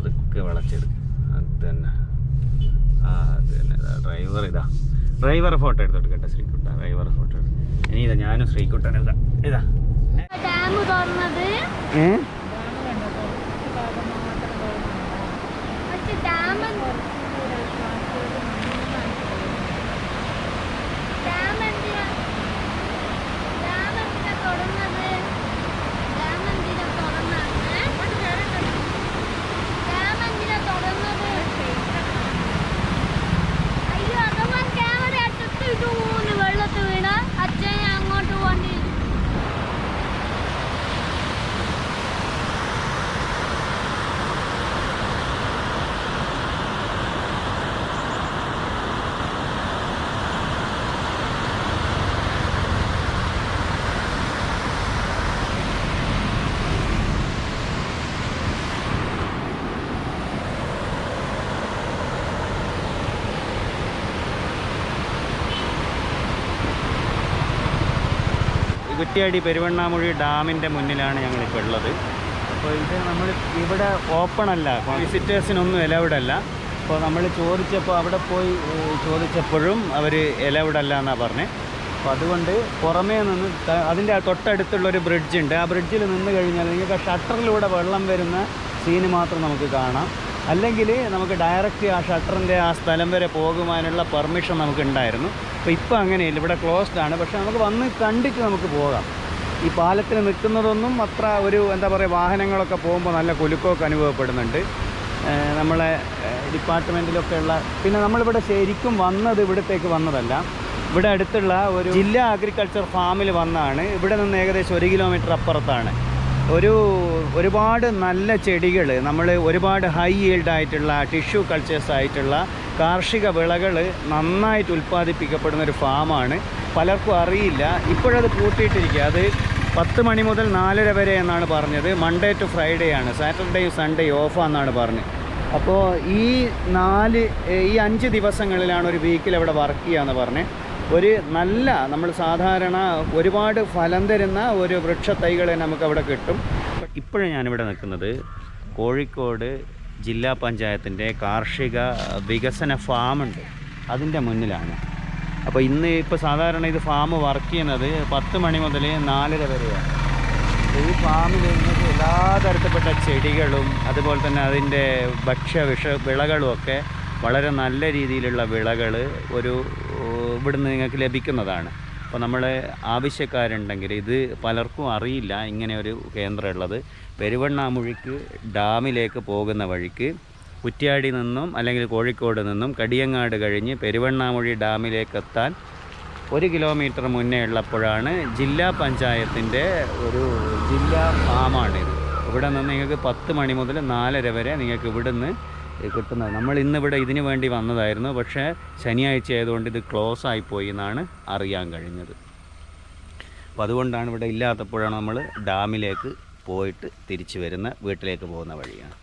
പതുക്കെ വളച്ചെടുക്കും. അത് തന്നെ. ആ അത് തന്നെ. ഡ്രൈവർ ഇതാ. ഡ്രൈവർ ഫോട്ടോ എടുത്തോട്ട് ശ്രീകുട്ട. ഡ്രൈവർ ഫോട്ടോ ഇനി ഇതാ ഞാനും ശ്രീകുട്ടൻ ഇതാ ഇതാ. ഏ? കുറ്റിയാടി പെരുവണ്ണാമുഴി ഡാമിന്റെ മുന്നിലാണ് ഞങ്ങളിപ്പോൾ ഉള്ളത്. അപ്പോൾ ഇത് നമ്മൾ ഇവിടെ ഓപ്പൺ അല്ല വിസിറ്റേഴ്സിനൊന്നും എലൗഡ് അല്ല. അപ്പോൾ നമ്മൾ ചോദിച്ചപ്പോൾ അവിടെ പോയി ചോദിച്ചപ്പോഴും അവർ എലൗഡ് എന്നാണ് പറഞ്ഞത് അപ്പോൾ അതുകൊണ്ട് പുറമേ നിന്ന് അതിന്റെ ആ തൊട്ടടുത്തുള്ള ഒരു ബ്രിഡ്ജ് ഉണ്ട്. ആ ബ്രിഡ്ജിൽ നിന്ന് കഴിഞ്ഞാൽ നിങ്ങൾക്ക് ഷട്ടറിലൂടെ വെള്ളം വരുന്ന സീന് മാത്രം നമുക്ക് കാണാം. അല്ലെങ്കിൽ നമുക്ക് ഡയറക്റ്റ് ആ ഷട്ടറിന്റെ ആ സ്ഥലം വരെ പോകുവാനുള്ള പെർമിഷൻ നമുക്ക് ഉണ്ടായിരുന്നു. അപ്പോൾ ഇപ്പോൾ അങ്ങനെയല്ല. ഇവിടെ ക്ലോസ്ഡ് ആണ്. പക്ഷേ നമുക്ക് വന്ന് കണ്ടിട്ട് നമുക്ക് പോകാം. ഈ പാലത്തിൽ നിൽക്കുന്നതൊന്നും അത്ര ഒരു എന്താ പറയുക വാഹനങ്ങളൊക്കെ പോകുമ്പോൾ നല്ല കുലുക്കമൊക്കെ അനുഭവപ്പെടുന്നുണ്ട്. നമ്മളെ ഡിപ്പാർട്ട്മെന്റിലൊക്കെ ഉള്ള പിന്നെ നമ്മളിവിടെ ശരിക്കും വന്നത് ഇവിടത്തേക്ക് വന്നതല്ല. ഇവിടെ അടുത്തുള്ള ഒരു ജില്ലാ അഗ്രികൾച്ചർ ഫാമിൽ വന്നാണ്. ഇവിടെ നിന്ന് ഏകദേശം ഒരു കിലോമീറ്റർ അപ്പുറത്താണ്. ഒരു ഒരുപാട് നല്ല ചെടികൾ നമ്മൾ ഒരുപാട് ഹൈ ഈൽഡ് ആയിട്ടുള്ള ടിഷ്യൂ കൾച്ചേഴ്സ് ആയിട്ടുള്ള കാർഷിക വിളകൾ നന്നായിട്ട് ഉൽപ്പാദിപ്പിക്കപ്പെടുന്ന ഒരു ഫാമാണ്. പലർക്കും അറിയില്ല. ഇപ്പോഴത് പൂട്ടിയിട്ടിരിക്കുക. അത് പത്ത് മണി മുതൽ നാലര വരെ എന്നാണ് പറഞ്ഞത്. മൺഡേ ടു ഫ്രൈഡേ ആണ്. സാറ്റർഡേയും സൺഡേയും ഓഫാന്നാണ് പറഞ്ഞത്. അപ്പോൾ ഈ നാല് ഈ അഞ്ച് ദിവസങ്ങളിലാണ് ഒരു വീക്കിൽ അവിടെ വർക്ക് ചെയ്യുകയെന്ന് പറഞ്ഞ് ഒരു നല്ല നമ്മൾ സാധാരണ ഒരുപാട് ഫലം തരുന്ന ഒരു വൃക്ഷത്തൈകൾ നമുക്ക് അവിടെ കിട്ടും. ഇപ്പോഴും ഞാനിവിടെ നിൽക്കുന്നത്. കോഴിക്കോട് ജില്ലാ പഞ്ചായത്തിന്റെ കാർഷിക വികസന ഫാമുണ്ട്. അതിന്റെ മുന്നിലാണ്. അപ്പോൾ ഇന്ന് ഇപ്പോൾ സാധാരണ ഇത് ഫാം വർക്ക് ചെയ്യുന്നത് പത്ത് മണി മുതൽ നാലര വരെയാണ്. ഈ ഫാമിൽ നിങ്ങൾക്ക് എല്ലാ തരത്തിൽപ്പെട്ട ചെടികളും അതുപോലെ തന്നെ അതിന്റെ ഭക്ഷ്യ വിഷ വിളകളും ഒക്കെ വളരെ നല്ല രീതിയിലുള്ള വിളകൾ ഒരു ഇവിടുന്ന് നിങ്ങൾക്ക് ലഭിക്കുന്നതാണ്. അപ്പോൾ നമ്മളെ ആവശ്യക്കാരുണ്ടെങ്കിൽ ഇത് പലർക്കും അറിയില്ല ഇങ്ങനെ ഒരു കേന്ദ്രം ഉള്ളത് പെരുവണ്ണാമുഴിക്ക് ഡാമിലേക്ക് പോകുന്ന വഴിക്ക് കുറ്റ്യാടി നിന്നും അല്ലെങ്കിൽ കോഴിക്കോട് നിന്നും കടിയങ്ങാട് കഴിഞ്ഞ് പെരുവണ്ണാമുഴി ഡാമിലേക്ക് എത്താൻ ഒരു കിലോമീറ്റർ മുന്നേ ഉള്ളപ്പോഴാണ് ജില്ലാ പഞ്ചായത്തിന്റെ ഒരു ജില്ലാ ഫാമാണിത്. ഇവിടെ നിന്ന് നിങ്ങൾക്ക് പത്ത് മണി മുതൽ നാലര വരെ നിങ്ങൾക്ക് ഇവിടുന്ന് കിട്ടുന്നത്. നമ്മൾ ഇന്നിവിടെ ഇതിന് വേണ്ടി വന്നതായിരുന്നു. പക്ഷേ ശനിയാഴ്ച ആയതുകൊണ്ട് ഇത് ക്ലോസ് ആയിപ്പോയി എന്നാണ് അറിയാൻ കഴിഞ്ഞത്. അപ്പോൾ അതുകൊണ്ടാണ് ഇവിടെ ഇല്ലാത്തപ്പോഴാണ് നമ്മൾ ഡാമിലേക്ക് പോയിട്ട് തിരിച്ചു വരുന്ന വീട്ടിലേക്ക് പോകുന്ന വഴിയാണ്.